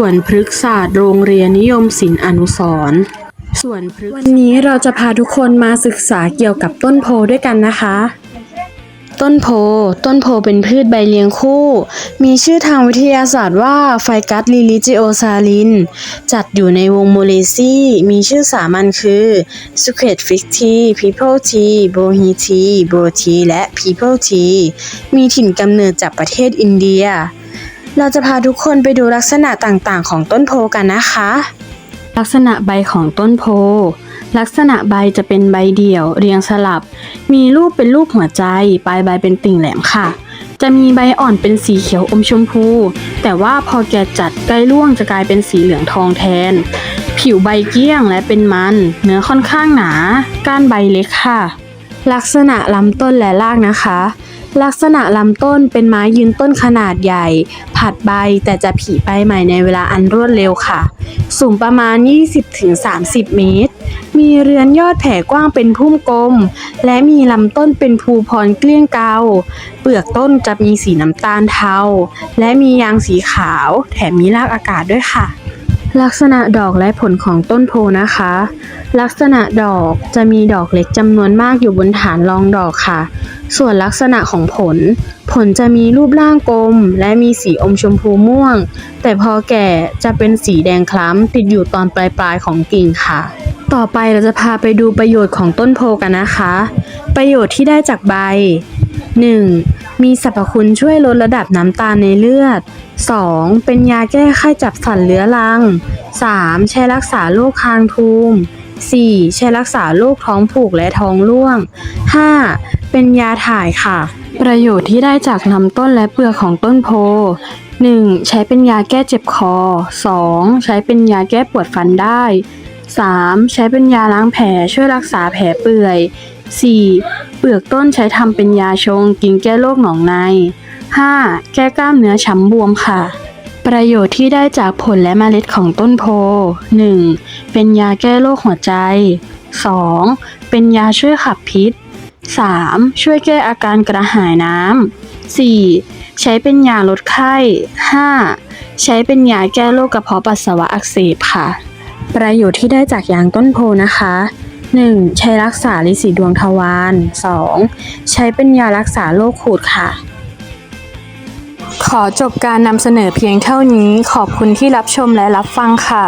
ส่วนพฤกษศาสตร์โรงเรียนนิยมศิลป์อนุสรณ์ส่วนพฤกวันนี้เราจะพาทุกคนมาศึกษาเกี่ยวกับต้นโพด้วยกันนะคะ ต้นโพ ต้นโพเป็นพืชใบเลี้ยงคู่ มีชื่อทางวิทยาศาสตร์ว่าไฟกัสลิลิจิโอซาลิน จัดอยู่ในวงโมเลซีมีชื่อสามัญคือ s u c r e t f i x tea people tea bohi tea bro tea และ p e o p l e t มีถิ่นกำเนิดจากประเทศอินเดีย เราจะพาทุกคนไปดูลักษณะต่างๆ ของต้นโพกันนะคะ ลักษณะใบของต้นโพ ลักษณะใบจะเป็นใบเดี่ยว เรียงสลับ มีรูปเป็นรูปหัวใจ ปลายใบเป็นติ่งแหลมค่ะ จะมีใบอ่อนเป็นสีเขียวอมชมพู แต่ว่าพอแก่จัดใกล้ร่วงจะกลายเป็นสีเหลืองทองแทน ผิวใบเกี้ยงและเป็นมัน เนื้อค่อนข้างหนา ก้านใบเล็กค่ะ ลักษณะลำต้นและรากนะคะ ลักษณะลำต้นเป็นไม้ยืนต้นขนาดใหญ่ ผัดใบแต่จะผลิใบใหม่ในเวลาอันรวดเร็วค่ะ สูงประมาณ 20-30 เมตร มีเรือนยอดแผ่กว้างเป็นพุ่มกลม และมีลำต้นเป็นภูพรเกลี้ยงเกาเปลือกต้นจะมีสีน้ำตาลเทา และมียางสีขาว แถมมีรากอากาศด้วยค่ะลักษณะดอกและผลของต้นโพนะคะ ลักษณะดอกจะมีดอกเล็กจำนวนมากอยู่บนฐานรองดอกค่ะ ส่วนลักษณะของผล ผลจะมีรูปร่างกลม และมีสีอมชมพูม่วง แต่พอแก่จะเป็นสีแดงคล้ำติดอยู่ตอนปลายๆของกิ่งค่ะ ต่อไปเราจะพาไปดูประโยชน์ของต้นโพกันนะคะ ประโยชน์ที่ได้จากใบ 1. มีสรรพคุณช่วยลดระดับน้ำตาลในเลือด 2. เป็นยาแก้ไข้จับสันเรื้อรัง 3. ใช้รักษาโรคคางทูม 4. ใช้รักษาโรคท้องผูกและท้องร่วง 5. เป็นยาถ่ายค่ะ ประโยชน์ที่ได้จากลำต้นและเปลือกของต้นโพ 1. ใช้เป็นยาแก้เจ็บคอ 2. ใช้เป็นยาแก้ปวดฟันได้ 3. ใช้เป็นยาล้างแผลช่วยรักษาแผลเปื่อย 4. เปลือกต้นใช้ทำเป็นยาชงกินแก้โรคหนองใน 5. แก้กล้ามเนื้อช้ำบวมค่ะ ประโยชน์ที่ได้จากผลและเมล็ดของต้นโพ 1. เป็นยาแก้โรคหัวใจ 2. เป็นยาช่วยขับพิษ 3. ช่วยแก้อาการกระหายน้ำ 4. ใช้เป็นยาลดไข้ 5. ใช้เป็นยาแก้โรคกระเพาะปัสสาวะอักเสบค่ะ ประโยชน์ที่ได้จากยางต้นโพนะคะ 1. ใช้รักษาลิสีดวงทวาร 2. ใช้เป็นยารักษาโรคขูดค่ะ ขอจบการนำเสนอเพียงเท่านี้ ขอบคุณที่รับชมและรับฟังค่ะ